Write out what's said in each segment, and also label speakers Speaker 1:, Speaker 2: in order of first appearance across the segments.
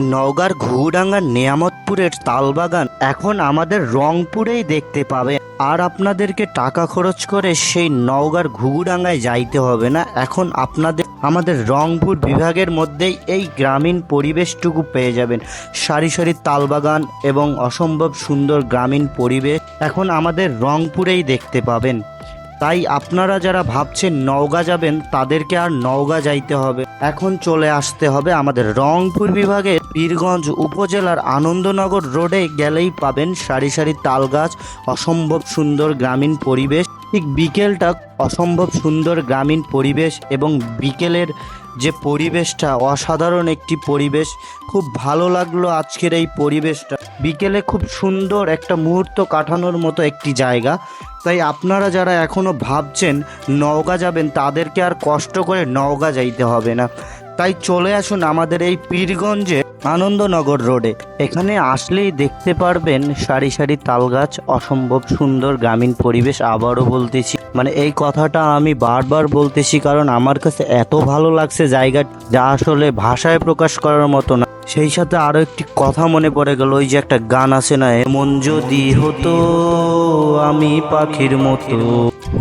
Speaker 1: নওগাঁর ঘুঘুডাঙ্গার নিয়ামতপুরের তালবাগান এখন আমাদের রংপুরেই দেখতে পাবে। আর আপনাদেরকে টাকা খরচ করে সেই নওগাঁর ঘুঘুডাঙ্গায় যাইতে হবে না। এখন আপনাদের, আমাদের রংপুর বিভাগের মধ্যেই এই গ্রামীণ পরিবেশটুকু পেয়ে যাবেন। সারি সারি তালবাগান এবং অসম্ভব সুন্দর গ্রামীণ পরিবেশ এখন আমাদের রংপুরেই দেখতে পাবেন। তাই আপনারা যারা ভাবছেন নওগা যাবেন, তাদেরকে আর নওগা যাইতে হবে। এখন চলে আসতে হবে আমাদের রংপুর বিভাগের পীরগঞ্জ উপজেলার আনন্দনগর রোডে গেলেই পাবেন সারি সারি তাল গাছ, অসম্ভব সুন্দর গ্রামীণ পরিবেশ। ঠিক বিকেলটা অসম্ভব সুন্দর গ্রামীণ পরিবেশ এবং বিকেলের যে পরিবেশটা, অসাধারণ একটি পরিবেশ। খুব ভালো লাগল আজকের এই পরিবেশটা। বিকেলে খুব সুন্দর একটা মুহূর্ত কাটানোর মতো একটি জায়গা। তাই আপনারা যারা এখনও ভাবছেন নওগা যাবেন, তাদেরকে আর কষ্ট করে নওগা যাইতে হবে না। তাই চলে আসুন আমাদের এই পীরগঞ্জে। আনন্দনগর রোডে। এখানে আসলেই দেখতে পারবেন সারি সারি তালগাছ অসম্ভব সুন্দর গ্রামীণ পরিবেশ আবারও বলতেছি। মানে এই কথাটা আমি বারবার বলতেছি কারণ আমার কাছে এত ভালো লাগছে জায়গা যা আসলে ভাষায় প্রকাশ করার মতো না। সেই সাথে আরও একটি কথা মনে পড়ে গেল, ওই যে একটা গান আছে না এমন যদি হতো আমি পাখির মতো,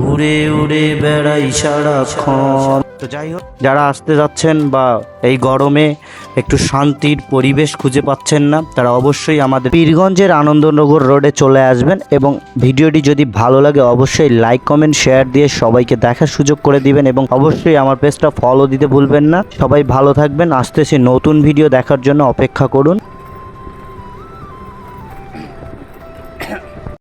Speaker 1: উড়ে উড়ে বেড়াই সারাক্ষণ। তো যাই হোক, যারা আসতে যাচ্ছেন বা এই গরমে একটু শান্তির পরিবেশ খুঁজে পাচ্ছেন না, তারা অবশ্যই আমাদের পীরগঞ্জের আনন্দনগর রোডে চলে আসবেন এবং ভিডিওটি যদি ভালো লাগে অবশ্যই লাইক, কমেন্ট, শেয়ার দিয়ে সবাইকে দেখার সুযোগ করে দিবেন এবং অবশ্যই আমার পেজটা ফলো দিতে ভুলবেন না। সবাই ভালো থাকবেন, আসতেছি নতুন ভিডিও দেখার জন্য অপেক্ষা করুন।